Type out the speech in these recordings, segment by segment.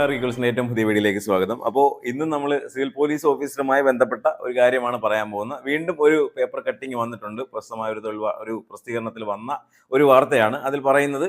എല്ലാവർക്കും ഈക്വൽസിന്റെ ഏറ്റവും പുതിയ വീഡിയോയിലേക്ക് സ്വാഗതം. അപ്പോൾ ഇന്ന് നമ്മൾ സിവിൽ പോലീസ് ഓഫീസറുമായി ബന്ധപ്പെട്ട ഒരു കാര്യമാണ് പറയാൻ പോകുന്നത്. വീണ്ടും ഒരു പേപ്പർ കട്ടിങ് വന്നിട്ടുണ്ട്. പ്രസ്തമായ ഒരു തൊഴിൽ ഒരു പ്രസിദ്ധീകരണത്തിൽ വന്ന ഒരു വാർത്തയാണ്. അതിൽ പറയുന്നത്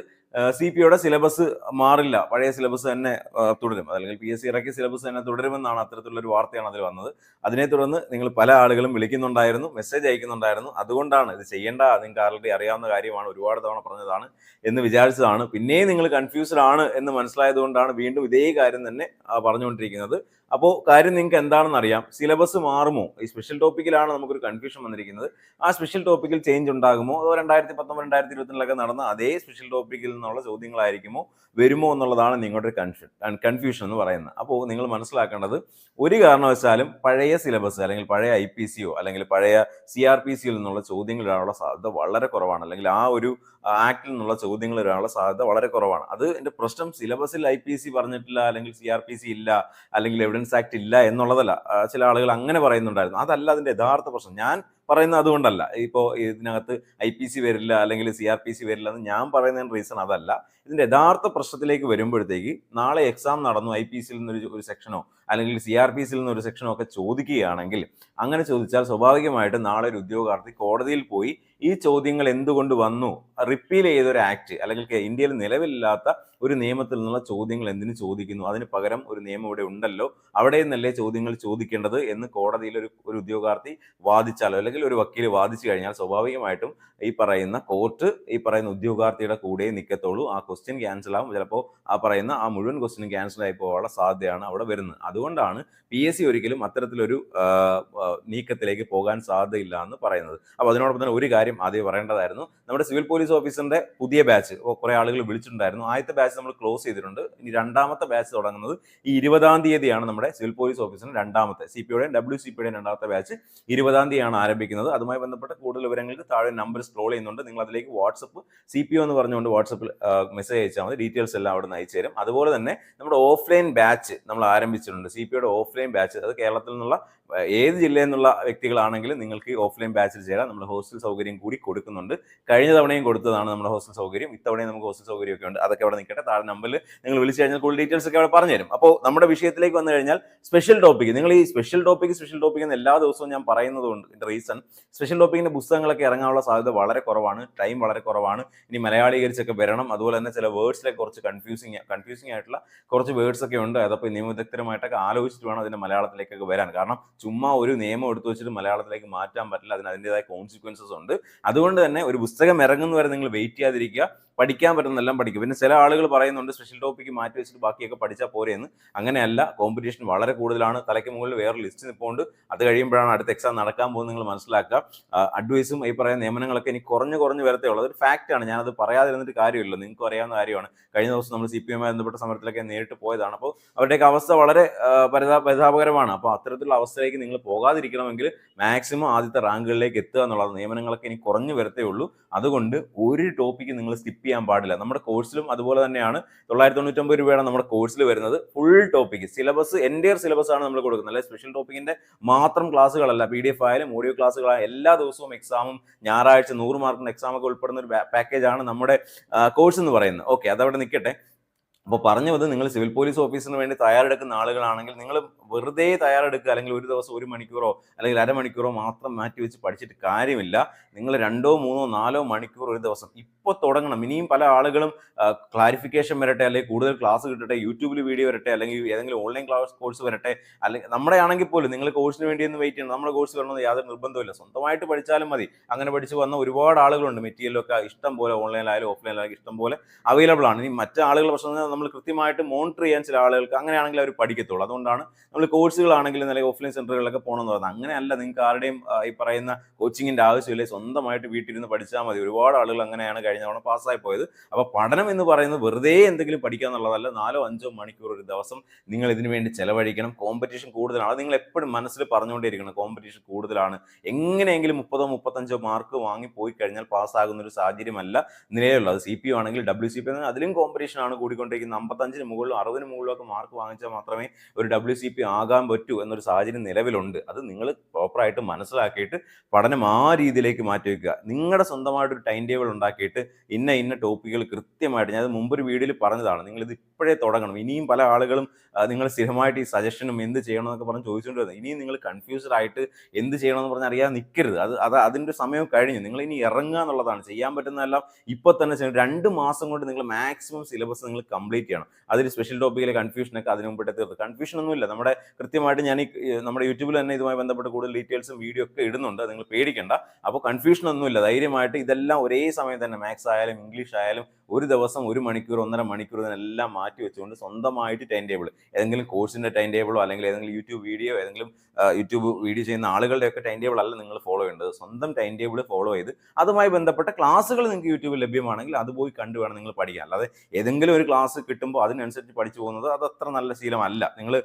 സി പി യുടെ സിലബസ് മാറില്ല. പഴയ സിലബസ് തന്നെ തുടരും. അല്ലെങ്കിൽ പി എസ് സി ഇറക്കിയ സിലബസ് തന്നെ തുടരുമെന്നാണ് അത്തരത്തിലുള്ള ഒരു വാർത്തയാണ് അതിൽ വന്നത്. അതിനെ തുടർന്ന് നിങ്ങൾ പല ആളുകളും വിളിക്കുന്നുണ്ടായിരുന്നു മെസ്സേജ് അയക്കുന്നുണ്ടായിരുന്നു. അതുകൊണ്ടാണ് ഇത് ചെയ്യേണ്ട നിങ്ങൾക്ക് ആൾറെഡി അറിയാവുന്ന കാര്യമാണ് ഒരുപാട് തവണ പറഞ്ഞതാണ് എന്ന് വിചാരിച്ചതാണ്. പിന്നെയും നിങ്ങൾ കൺഫ്യൂസ്ഡ് ആണ് എന്ന് മനസ്സിലായതുകൊണ്ടാണ് വീണ്ടും ഇതേ കാര്യം തന്നെ പറഞ്ഞുകൊണ്ടിരിക്കുന്നത്. അപ്പോൾ കാര്യം നിങ്ങൾക്ക് എന്താണെന്ന് അറിയാം. സിലബസ് മാറുമോ? ഈ സ്പെഷ്യൽ ടോപ്പിക്കിലാണ് നമുക്കൊരു കൺഫ്യൂഷൻ വന്നിരിക്കുന്നത്. ആ സ്പെഷ്യൽ ടോപ്പിക്കിൽ ചേഞ്ച് ഉണ്ടാകുമോ? അതോ രണ്ടായിരത്തി പത്തൊമ്പത് രണ്ടായിരത്തി ഇരുപത്തിലൊക്കെ നടന്ന അതേ സ്പെഷ്യൽ ടോപ്പിക്കിൽ നിന്നുള്ള ചോദ്യങ്ങളായിരിക്കുമോ? വരുമോ എന്നുള്ളതാണ് നിങ്ങളുടെ കൺഫ്യൂ കൺഫ്യൂഷൻ എന്ന് പറയുന്നത്. അപ്പോൾ നിങ്ങൾ മനസ്സിലാക്കേണ്ടത് ഒരു കാരണവശാലും പഴയ സിലബസ് അല്ലെങ്കിൽ പഴയ ഐ പി സിയോ അല്ലെങ്കിൽ പഴയ സി ആർ പി സിയിൽ നിന്നുള്ള ചോദ്യങ്ങൾ വരാനുള്ള സാധ്യത വളരെ കുറവാണ്. അല്ലെങ്കിൽ ആ ഒരു ആക്ടിൽ നിന്നുള്ള ചോദ്യങ്ങൾ വരാനുള്ള സാധ്യത വളരെ കുറവാണ്. അത് എന്റെ പ്രശ്നം സിലബസിൽ ഐ പി സി പറഞ്ഞിട്ടില്ല അല്ലെങ്കിൽ സി ആർ പി സി ഇല്ല അല്ലെങ്കിൽ എവിഡൻസ് ആക്ട് ഇല്ല എന്നുള്ളതല്ല. ചില ആളുകൾ അങ്ങനെ പറയുന്നുണ്ടായിരുന്നു. അതല്ല അതിന്റെ യഥാർത്ഥ പ്രശ്നം. ഞാൻ പറയുന്നത് അതുകൊണ്ടല്ല. ഇപ്പോൾ ഇതിനകത്ത് ഐ പി സി വരില്ല അല്ലെങ്കിൽ സി ആർ പി സി വരില്ല എന്ന് ഞാൻ പറയുന്നതിന് റീസൺ അതല്ല. ഇതിന്റെ യഥാർത്ഥ പ്രശ്നത്തിലേക്ക് വരുമ്പോഴത്തേക്ക് നാളെ എക്സാം നടന്നു ഐ പി സിയിൽ നിന്നൊരു ഒരു സെക്ഷനോ അല്ലെങ്കിൽ സി ആർ പി സിയിൽ നിന്ന് ഒരു സെക്ഷനോ ഒക്കെ ചോദിക്കുകയാണെങ്കിൽ അങ്ങനെ ചോദിച്ചാൽ സ്വാഭാവികമായിട്ടും നാളെ ഒരു ഉദ്യോഗാർത്ഥി കോടതിയിൽ പോയി ഈ ചോദ്യങ്ങൾ എന്തുകൊണ്ട് വന്നു? റിപ്പീൽ ചെയ്ത ഒരു ആക്ട് അല്ലെങ്കിൽ ഇന്ത്യയിൽ നിലവിലില്ലാത്ത ഒരു നിയമത്തിൽ നിന്നുള്ള ചോദ്യങ്ങൾ എന്തിനു ചോദിക്കുന്നു? അതിന് പകരം ഒരു നിയമം ഇവിടെ ഉണ്ടല്ലോ. അവിടെ നിന്നല്ലേ ചോദ്യങ്ങൾ ചോദിക്കേണ്ടത് എന്ന് കോടതിയിൽ ഒരു ഒരു ഉദ്യോഗാർത്ഥി വാദിച്ചാലോ അല്ലെങ്കിൽ ഒരു വക്കീൽ വാദിച്ചു കഴിഞ്ഞാൽ സ്വാഭാവികമായിട്ടും ഈ പറയുന്ന കോർട്ട് ഈ പറയുന്ന ഉദ്യോഗാർത്ഥിയുടെ കൂടെ നിൽക്കത്തുള്ളൂ ആ ക്വസ്റ്റ്യൻ ക്യാൻസൽ ആവും. ചിലപ്പോൾ ആ പറയുന്ന ആ മുഴുവൻ ക്വസ്റ്റ്യൻ ക്യാൻസൽ ആയി പോകാനുള്ള സാധ്യതയാണ് അവിടെ വരുന്നത്. അതുകൊണ്ടാണ് പി എസ് സി ഒരിക്കലും അത്തരത്തിലൊരു നീക്കത്തിലേക്ക് പോകാൻ സാധ്യതയില്ല എന്ന് പറയുന്നത്. അപ്പോൾ അതിനോടൊപ്പം തന്നെ ഒരു കാര്യം ആദ്യം പറയേണ്ടതായിരുന്നു. നമ്മുടെ സിവിൽ പോലീസ് ഓഫീസറിന്റെ പുതിയ ബാച്ച് കുറേ ആളുകൾ വിളിച്ചിട്ടുണ്ടായിരുന്നു. ആദ്യത്തെ ബാച്ച് നമ്മൾ ക്ലോസ് ചെയ്തിട്ടുണ്ട്. ഇനി രണ്ടാമത്തെ ബാച്ച് തുടങ്ങുന്നത് ഈ ഇരുപതാം തീയതിയാണ് നമ്മുടെ സിവിൽ പോലീസ് ഓഫീസിന് രണ്ടാമത്തെ സി പി യുടെയും ഡബ്ല്യു സി പിയുടെയും രണ്ടാമത്തെ ബാച്ച് ഇരുപതാം തീയതിയാണ് ആരംഭിക്കുന്നത്. അതുമായി ബന്ധപ്പെട്ട കൂടുതൽ വിവരങ്ങൾക്ക് താഴെ നമ്പർ സ്ക്രോൾ ചെയ്യുന്നുണ്ട്. നിങ്ങൾ അതിലേക്ക് വാട്സപ്പ് സി പി ഒ എന്ന് പറഞ്ഞുകൊണ്ട് വാട്സപ്പിൽ മെസ്സേജ് അയച്ചാൽ മതി. ഡീറ്റെയിൽസ് എല്ലാം അവിടെ നിന്ന് അയച്ചു തരും. അതുപോലെ തന്നെ നമ്മുടെ ഓഫ്ലൈൻ ബാച്ച് നമ്മൾ ആരംഭിച്ചിട്ടുണ്ട്. സി പി യുടെ ഓഫ്ലൈൻ ബാച്ച് അത് കേരളത്തിൽ നിന്നുള്ള ഏത് ജില്ലയിൽ നിന്നുള്ള വ്യക്തികളാണെങ്കിലും നിങ്ങൾക്ക് ഓഫ്ലൈൻ ബാച്ചിൽ ചേരാം. നമ്മൾ ഹോസ്റ്റൽ സൗകര്യം കൂടി കൊടുക്കുന്നുണ്ട്. കഴിഞ്ഞ തവണയും കൊടുത്തതാണ് നമ്മുടെ ഹോസ്റ്റൽ സൗകര്യം. ഇത്തവണയും നമുക്ക് ഹോസ്റ്റൽ സൗകര്യം ഒക്കെ ഉണ്ട്. അതൊക്കെ അവിടെ നിൽക്കട്ടെ. താഴെ നമ്പറിൽ നിങ്ങൾ വിളിച്ചു കഴിഞ്ഞാൽ കൂടുതൽ ഡീറ്റെയിൽസ് ഒക്കെ അവിടെ പറഞ്ഞു തരും. അപ്പോൾ നമ്മുടെ വിഷയത്തിലേക്ക് വന്നു കഴിഞ്ഞാൽ സ്പെഷ്യൽ ടോപ്പിക് നിങ്ങൾ ഈ സ്പെഷ്യൽ ടോപ്പിക് സ്പെഷ്യൽ ടോപ്പിക് എന്ന് എല്ലാ ദിവസവും ഞാൻ പറയുന്നത് കൊണ്ട് റീസൺ സ്പെഷ്യൽ ടോപ്പിക്കിന്റെ പുസ്തകങ്ങളൊക്കെ ഇറങ്ങാനുള്ള സാധ്യത വളരെ കുറവാണ് ടൈം വളരെ കുറവാണ്. ഇനി മലയാളീകരിച്ചൊക്കെ വരണം. അതുപോലെ തന്നെ ചില വേർഡ്സിലൊക്കെ കുറച്ച് കൺഫ്യൂസിങ് കൺഫ്യൂസിങ് ആയിട്ടുള്ള കുറച്ച് വേർഡ്സ് ഒക്കെ ഉണ്ട്. അതപ്പോൾ നിയമവിദഗ്ധരമായിട്ടൊക്കെ ആലോചിച്ചിട്ട് വേണം അതിന്റെ മലയാളത്തിലേക്കൊക്കെ വരാൻ. കാരണം ചുമ്മാ ഒരു നിയമം എടുത്തു വെച്ചിട്ട് മലയാളത്തിലേക്ക് മാറ്റാൻ പറ്റില്ല. അതിന് അതിന്റെതായ കോൺസിക്വൻസസ് ഉണ്ട്. അതുകൊണ്ട് തന്നെ ഒരു പുസ്തകം ഇറങ്ങുന്നവരെ നിങ്ങൾ വെയിറ്റ് ചെയ്യാതിരിക്കുക. പഠിക്കാൻ പറ്റുന്നതെല്ലാം പഠിക്കും പിന്നെ ചില ആളുകൾ പറയുന്നുണ്ട് സ്പെഷ്യൽ ടോപ്പിക്ക് മാറ്റി വെച്ചിട്ട് ബാക്കിയൊക്കെ പഠിച്ചാൽ പോരെയെന്ന് അങ്ങനെയല്ല കോമ്പറ്റീഷൻ വളരെ കൂടുതലാണ്. തലയ്ക്ക് മുകളിൽ വേറെ ലിസ്റ്റ് നിൽപ്പുണ്ട് അത് കഴിയുമ്പോഴാണ് അടുത്ത എക്സാം നടക്കാൻ പോകുന്നത് നിങ്ങൾ മനസ്സിലാക്കുക. അഡ്വൈസും ഈ പറയുന്ന നിയമനങ്ങളൊക്കെ എനിക്ക് കുറഞ്ഞു കുറഞ്ഞു വരത്തേ ഉള്ളൂ. അതൊരു ഫാക്റ്റാണ് ഞാനത് പറയാതിരുന്നിട്ട് കാര്യമില്ല നിങ്ങൾക്ക് അറിയാവുന്ന കാര്യമാണ്. കഴിഞ്ഞ ദിവസം നമ്മൾ സി പി എമ്മായി ബന്ധപ്പെട്ട സമരത്തിലൊക്കെ നേരിട്ട് പോയതാണ്. അപ്പോൾ അവരുടെയൊക്കെ അവസ്ഥ വളരെ പരിതാ പരിതാപകരമാണ്. അപ്പോൾ അത്തരത്തിലുള്ള അവസ്ഥയിലേക്ക് നിങ്ങൾ പോകാതിരിക്കണമെങ്കിൽ മാക്സിമം ആദ്യത്തെ റാങ്കുകളിലേക്ക് എത്തുക എന്നുള്ളത് നിയമനങ്ങളൊക്കെ ഇനി കുറഞ്ഞു വരത്തേ ഉള്ളൂ. അതുകൊണ്ട് ഒരു ടോപ്പിക്ക് നിങ്ങൾ സ്കിപ്പ് ചെയ്യാൻ പാടില്ല. നമ്മുടെ കോഴ്സിലും അതുപോലെ തന്നെയാണ്. തൊള്ളായിരത്തി തൊണ്ണൂറ്റൊമ്പത് രൂപയാണ് നമ്മുടെ കോഴ്സിൽ വരുന്നത്. ഫുൾ ടോപ്പിക്ക് സിലബസ് എന്റെ സിലബസ് ആണ് നമ്മൾ കൊടുക്കുന്നത്. അല്ലെ? സ്പെഷ്യൽ ടോപ്പിക്കിന്റെ മാത്രം ക്ലാസ്സുകളല്ല. പി ഡി എഫ് ആയാലും ഓഡിയോ ക്ലാസ്സുകളായാലും എല്ലാ ദിവസവും എക്സാമും ഞായറാഴ്ച നൂറ് മാർക്കിന്റെ എക്സാമൊക്കെ ഉൾപ്പെടുന്ന ഒരു പാക്കേജാണ് നമ്മുടെ കോഴ്സ് എന്ന് പറയുന്നത്. ഓക്കെ അതവിടെ നിൽക്കട്ടെ. അപ്പോൾ പറഞ്ഞു വന്നത് നിങ്ങൾ സിവിൽ പോലീസ് ഓഫീസിന് വേണ്ടി തയ്യാറെടുക്കുന്ന ആളുകളാണെങ്കിൽ നിങ്ങൾ വെറുതെ തയ്യാറെടുക്കുക അല്ലെങ്കിൽ ഒരു ദിവസം ഒരു മണിക്കൂറോ അല്ലെങ്കിൽ അരമണിക്കൂറോ മാത്രം മാറ്റി വെച്ച് പഠിച്ചിട്ട് കാര്യമില്ല. നിങ്ങൾ രണ്ടോ മൂന്നോ നാലോ മണിക്കൂർ ഒരു ദിവസം ഇപ്പോൾ തുടങ്ങണം. ഇനിയും പല ആളുകളും ക്ലാരിഫിക്കേഷൻ വരട്ടെ അല്ലെങ്കിൽ കൂടുതൽ ക്ലാസ് കിട്ടട്ടെ യൂട്യൂബിൽ വീഡിയോ വരട്ടെ അല്ലെങ്കിൽ ഏതെങ്കിലും ഓൺലൈൻ ക്ലാസ് കോഴ്സ് വരട്ടെ അല്ലെങ്കിൽ നമ്മുടെ ആണെങ്കിൽ പോലും നിങ്ങൾ കോഴ്സിന് വേണ്ടി ഒന്ന് വെയിറ്റ് ചെയ്യണം. നമ്മുടെ കോഴ്സ് വരണമെന്ന് യാതൊരു നിർബന്ധമില്ല സ്വന്തമായിട്ട് പഠിച്ചാലും മതി. അങ്ങനെ പഠിച്ച് വന്ന ഒരുപാട് ആളുകളുണ്ട്. മെറ്റീരിയലൊക്കെ ഇഷ്ടം പോലെ ഓൺലൈനിലായാലും ഓഫ്ലൈനിലായാലും ഇഷ്ടം പോലെ അവൈലബിൾ ആണ്. ഇനി മറ്റു ആളുകളുടെ പ്രശ്നം നമ്മൾ കൃത്യമായിട്ട് മോണിറ്റർ ചെയ്യാൻ ചില ആളുകൾക്ക് അങ്ങനെയാണെങ്കിൽ അവർ പഠിക്കത്തുള്ളൂ. അതുകൊണ്ടാണ് നമ്മൾ കോഴ്സുകളാണെങ്കിലും അല്ലെങ്കിൽ ഓഫ്ലൈൻ സെന്ററുകളിലൊക്കെ പോകണമെന്ന് പറയുന്നത്. അങ്ങനെയല്ല നിങ്ങൾക്ക് ആരുടെയും ഈ പറയുന്ന കോച്ചിങ്ങിന്റെ ആവശ്യമില്ല? സ്വന്തമായിട്ട് വീട്ടിലിരുന്ന് പഠിച്ചാൽ മതി. ഒരുപാട് ആളുകൾ അങ്ങനെയാണ് കഴിഞ്ഞ തവണ പാസ്സായി പോയത്. അപ്പോൾ പഠനം എന്ന് പറയുന്നത് വെറുതെ എന്തെങ്കിലും പഠിക്കുക എന്നുള്ളതല്ല. നാലോ അഞ്ചോ മണിക്കൂർ ഒരു ദിവസം നിങ്ങൾ ഇതിനു വേണ്ടി ചെലവഴിക്കണം. കോമ്പറ്റീഷൻ കൂടുതലാണ്. നിങ്ങൾ എപ്പോഴും മനസ്സിൽ പറഞ്ഞുകൊണ്ടേയിരിക്കണം. കോമ്പറ്റീഷൻ കൂടുതലാണ്. എങ്ങനെയെങ്കിലും മുപ്പതോ മുപ്പത്തഞ്ചോ മാർക്ക് വാങ്ങി പോയി കഴിഞ്ഞാൽ പാസ്സാകുന്ന ഒരു സാഹചര്യമല്ല നിലവിലുള്ളത്. സി പി ആണെങ്കിൽ ഡബ്ല്യു സി പി അതിലും കോമ്പറ്റീഷൻ ആണ് കൂടിക്കൊണ്ടിരിക്കുന്നത് അമ്പത്തഞ്ചിന് മുകളിലും അറുപതിന് മുകളിലും ഒക്കെ മാർക്ക് വാങ്ങിച്ചാൽ മാത്രമേ ഒരു ഡബ്ല്യു സി പി ആകാൻ പറ്റൂ എന്നൊരു സാഹചര്യം നിലവിലുണ്ട്. അത് നിങ്ങൾ പ്രോപ്പറായിട്ട് മനസ്സിലാക്കിയിട്ട് പഠനം ആ രീതിയിലേക്ക് മാറ്റി വയ്ക്കുക നിങ്ങളുടെ സ്വന്തമായിട്ടൊരു ടൈം ടേബിൾ ഉണ്ടാക്കിയിട്ട് ഇന്ന ഇന്ന ടോപ്പിക്കുകൾ കൃത്യമായിട്ട് ഞാൻ മുമ്പ് ഒരു വീഡിയോയിൽ പറഞ്ഞതാണ് നിങ്ങളിത് ഇപ്പോഴേ തുടങ്ങണം. ഇനിയും പല ആളുകളും നിങ്ങൾ സ്ഥിരമായിട്ട് ഈ സജഷനും എന്ത് ചെയ്യണം എന്നൊക്കെ പറഞ്ഞ് ചോദിച്ചുകൊണ്ട് വരുന്നത് ഇനിയും നിങ്ങൾ കൺഫ്യൂസ്ഡ് ആയിട്ട് എന്ത് ചെയ്യണമെന്ന് പറഞ്ഞ് അറിയാതെ നിൽക്കരുത് അത് അത് അതിന്റെ സമയം കഴിഞ്ഞു. നിങ്ങൾ ഇനി ഇറങ്ങുക എന്നുള്ളതാണ്. ചെയ്യാൻ പറ്റുന്നതെല്ലാം ഇപ്പോൾ തന്നെ ചെയ്യണം. രണ്ട് മാസം കൊണ്ട് നിങ്ങൾ മാക്സിമം സിലബസ് നിങ്ങൾ കംപ്ലീറ്റ് ചെയ്യണം. അതൊരു സ്പെഷ്യൽ ടോപ്പിക്കിലെ കൺഫ്യൂഷനൊക്കെ അതിന് മുമ്പിട്ട് തീർത്ത് കൺഫ്യൂഷൻ ഒന്നുമില്ല. നമ്മുടെ കൃത്യമായിട്ട് ഞാൻ ഈ നമ്മുടെ യൂട്യൂബിൽ തന്നെ ഇതുമായി ബന്ധപ്പെട്ട് കൂടുതൽ ഡീറ്റെയിൽസും വീഡിയോ ഒക്കെ ഇടുന്നുണ്ട്. നിങ്ങൾ പേടിക്കേണ്ട. അപ്പോൾ കൺഫ്യൂഷൻ ഒന്നുമില്ല. ധൈര്യമായിട്ട് ഇതെല്ലാം ഒരേ സമയം തന്നെ. മാത്സ് ആയാലും ഇംഗ്ലീഷ് ആയാലും ഒരു ദിവസം ഒരു മണിക്കൂർ ഒന്നര മണിക്കൂർ ഇതിനെല്ലാം മാറ്റി വെച്ചുകൊണ്ട് സ്വന്തമായിട്ട് ടൈം ടേബിൾ ഏതെങ്കിലും കോഴ്സിന്റെ ടൈം ടേബിളോ അല്ലെങ്കിൽ ഏതെങ്കിലും യൂട്യൂബ് വീഡിയോ ഏതെങ്കിലും യൂട്യൂബ് വീഡിയോ ചെയ്യുന്ന ആളുകളുടെയൊക്കെ ടൈം ടേബിൾ അല്ല നിങ്ങൾ ഫോളോ ചെയ്യേണ്ടത്. സ്വന്തം ടൈം ടേബിൾ ഫോളോ ചെയ്ത് അതുമായി ബന്ധപ്പെട്ട ക്ലാസ്സുകൾ നിങ്ങൾക്ക് യൂട്യൂബിൽ ലഭ്യമാണെങ്കിൽ അത് പോയി കണ്ടു വേണം നിങ്ങൾ പഠിക്കാൻ. അല്ലാതെ ഏതെങ്കിലും ഒരു ക്ലാസ് കിട്ടുമ്പോൾ അതിനനുസരിച്ച് പഠിച്ചു പോകുന്നത് അത് അത്ര നല്ല ശീലമല്ല. നിങ്ങൾ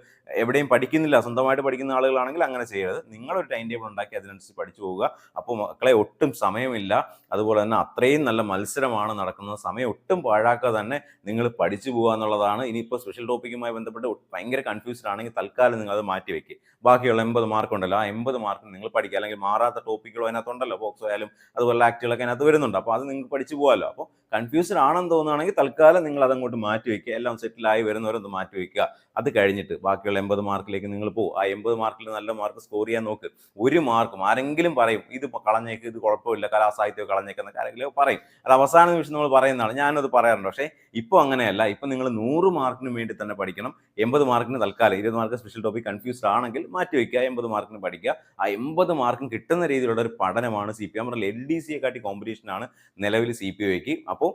എവിടെയും പഠിക്കുന്നില്ല സ്വന്തമായിട്ട് പഠിക്കുന്ന ആളുകളാണെങ്കിൽ അങ്ങനെ ചെയ്യരുത്. നിങ്ങളൊരു ടൈം ടേബിൾ ഉണ്ടാക്കി അതിനനുസരിച്ച് പഠിച്ചു പോവുക. അപ്പോൾ മക്കളെ ഒട്ടും സമയമില്ല. അതുപോലെ തന്നെ അത്രയും നല്ല മത്സരമാണ് നടക്കുന്നത്. സമയം ഒട്ടും പാഴാക്കാതെ തന്നെ നിങ്ങൾ പഠിച്ചു പോകുക എന്നുള്ളതാണ്. ഇനിയിപ്പോൾ സ്പെഷ്യൽ ടോപ്പിക്കുമായി ബന്ധപ്പെട്ട് ഭയങ്കര കൺഫ്യൂസ്ഡ് ആണെങ്കിൽ തൽക്കാലം നിങ്ങൾ അത് മാറ്റി വെക്കുക ബാക്കിയുള്ള എൺപത് മാർക്ക് ഉണ്ടല്ലോ. ആ എൺപത് മാർക്ക് നിങ്ങൾ പഠിക്കുക. അല്ലെങ്കിൽ മാറാത്ത ടോപ്പിക്കുകളോ അതിനകത്തുണ്ടല്ലോ ബോക്സോ ആയാലും അതുപോലെ ആക്റ്റുകളൊക്കെ അതിനകത്ത് വരുന്നുണ്ട്. അപ്പോൾ അത് നിങ്ങൾക്ക് പഠിച്ചു പോകാമല്ലോ. അപ്പോൾ കൺഫ്യൂസ്ഡ് ആണെന്ന് തോന്നുകയാണെങ്കിൽ തൽക്കാലം നിങ്ങൾ അതങ്ങോട്ട് മാറ്റി വെക്കുക എല്ലാം സെറ്റിലായി വരുന്നവരൊന്ന് മാറ്റി വെക്കുക. അത് കഴിഞ്ഞിട്ട് ബാക്കിയുള്ള എൺപത് മാർക്കിലേക്ക് നിങ്ങൾ പോകും ആ എൺപത് മാർക്കിൽ നല്ല മാർക്ക് സ്കോർ ചെയ്യാൻ നോക്ക്. ഒരു മാർക്കും ആരെങ്കിലും പറയും ഇത് കളഞ്ഞേക്ക് ഇത് കുഴപ്പമില്ല. കലാസാഹിത്യം കളഞ്ഞേക്കുന്ന ആരെങ്കിലും പറയും. അത് അവസാന നിമിഷം നമ്മൾ പറയുന്നതാണ്. ഞാനത് പറയാറുണ്ട്. പക്ഷേ ഇപ്പോൾ അങ്ങനെയല്ല. ഇപ്പം നിങ്ങൾ നൂറ് മാർക്കിന് വേണ്ടി തന്നെ പഠിക്കണം. എൺപത് മാർക്കിന് തൽക്കാലം ഇരുപത് മാർക്ക് സ്പെഷ്യൽ ടോപ്പിക് കൺഫ്യൂസ്ഡ് ആണെങ്കിൽ മാറ്റി വയ്ക്കുക. എൺപത് മാർക്കിന് പഠിക്കുക. ആ എൺപത് മാർക്കും കിട്ടുന്ന രീതിയിലുള്ള ഒരു പഠനമാണ് C P M L D സിയെ കാട്ടി കോമ്പറ്റീഷനാണ് നിലവിൽ സി പി ഒക്ക് അപ്പോൾ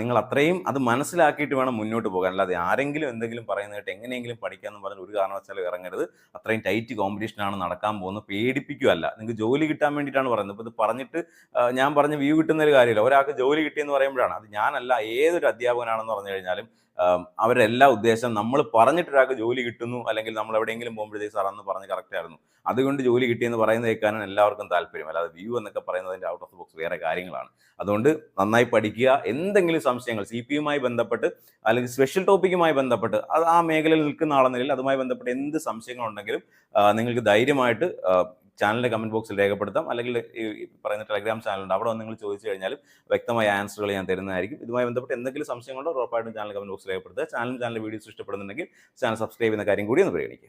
നിങ്ങൾ അത്രയും അത് മനസ്സിലാക്കിയിട്ട് വേണം മുന്നോട്ട് പോകാൻ. അല്ലാതെ ആരെങ്കിലും എന്തെങ്കിലും പറയുന്നതായിട്ട് എങ്ങനെയെങ്കിലും പഠിക്കാമെന്ന് പറഞ്ഞാൽ ഒരു കാരണവശാലും ഇറങ്ങരുത്. അത്രയും ടൈറ്റ് കോമ്പറ്റീഷനാണ് നടക്കാൻ പോകുന്നത്. പേടിപ്പിക്കുകയല്ല. നിങ്ങൾക്ക് ജോലി കിട്ടാൻ വേണ്ടിയിട്ടാണ് പറയുന്നത്. ഇപ്പോൾ ഇത് പറഞ്ഞിട്ട് ഞാൻ പറഞ്ഞ വ്യൂ കിട്ടുന്ന ഒരു കാര്യമില്ല. ഒരാൾക്ക് ജോലി കിട്ടിയെന്ന് പറയുമ്പോഴാണ്. അത് ഞാനല്ല ഏതൊരു അധ്യാപകനാണെന്ന് പറഞ്ഞു കഴിഞ്ഞാലും അവരുടെ എല്ലാ ഉദ്ദേശം നമ്മൾ പറഞ്ഞിട്ട് ഒരാൾക്ക് ജോലി കിട്ടുന്നു അല്ലെങ്കിൽ നമ്മൾ എവിടെയെങ്കിലും പോകുമ്പോഴത്തേക്ക് സാർ അന്ന് പറഞ്ഞ് കറക്റ്റ് ആയിരുന്നു. അതുകൊണ്ട് ജോലി കിട്ടിയെന്ന് പറയുന്നത് കേൾക്കാനും എല്ലാവർക്കും താല്പര്യം. അല്ലാതെ വ്യൂ എന്നൊക്കെ പറയുന്നതിന്റെ ഔട്ട് ഓഫ് ബോക്സ് വേറെ കാര്യങ്ങളാണ്. അതുകൊണ്ട് നന്നായി പഠിക്കുക. എന്തെങ്കിലും സംശയങ്ങൾ സി പി യുമായി ബന്ധപ്പെട്ട് അല്ലെങ്കിൽ സ്പെഷ്യൽ ടോപ്പിക്കുമായി ബന്ധപ്പെട്ട് അത് ആ മേഖലയിൽ നിൽക്കുന്ന ആളെന്ന നിലയിൽ അതുമായി ബന്ധപ്പെട്ട് എന്ത് സംശയങ്ങളുണ്ടെങ്കിലും നിങ്ങൾക്ക് ധൈര്യമായിട്ട് ചാനലിന്റെ കമന്റ് ബോക്സിൽ രേഖപ്പെടുത്താം. അല്ലെങ്കിൽ ഈ പറയുന്ന ടെലഗ്രാം ചാനലുണ്ട് അവിടെ വന്ന് നിങ്ങൾ ചോദിച്ചു കഴിഞ്ഞാലും വ്യക്തമായ ആൻസറുകൾ ഞാൻ തരുന്നതായിരിക്കും. ഇതുമായി ബന്ധപ്പെട്ട് എന്തെങ്കിലും സംശയങ്ങളുണ്ടോ ഉറപ്പായിട്ടും ചാനൽ കമന്റ് ബോക്സിൽ രേഖപ്പെടുത്തുക. ചാനലും ചാനൽ വീഡിയോസ് ഇഷ്ടപ്പെടുന്നുണ്ടെങ്കിൽ ചാനൽ സബ്സ്ക്രൈബ് ചെയ്യുന്ന കാര്യം കൂടി ഒന്ന് പരിഗണിക്കുക.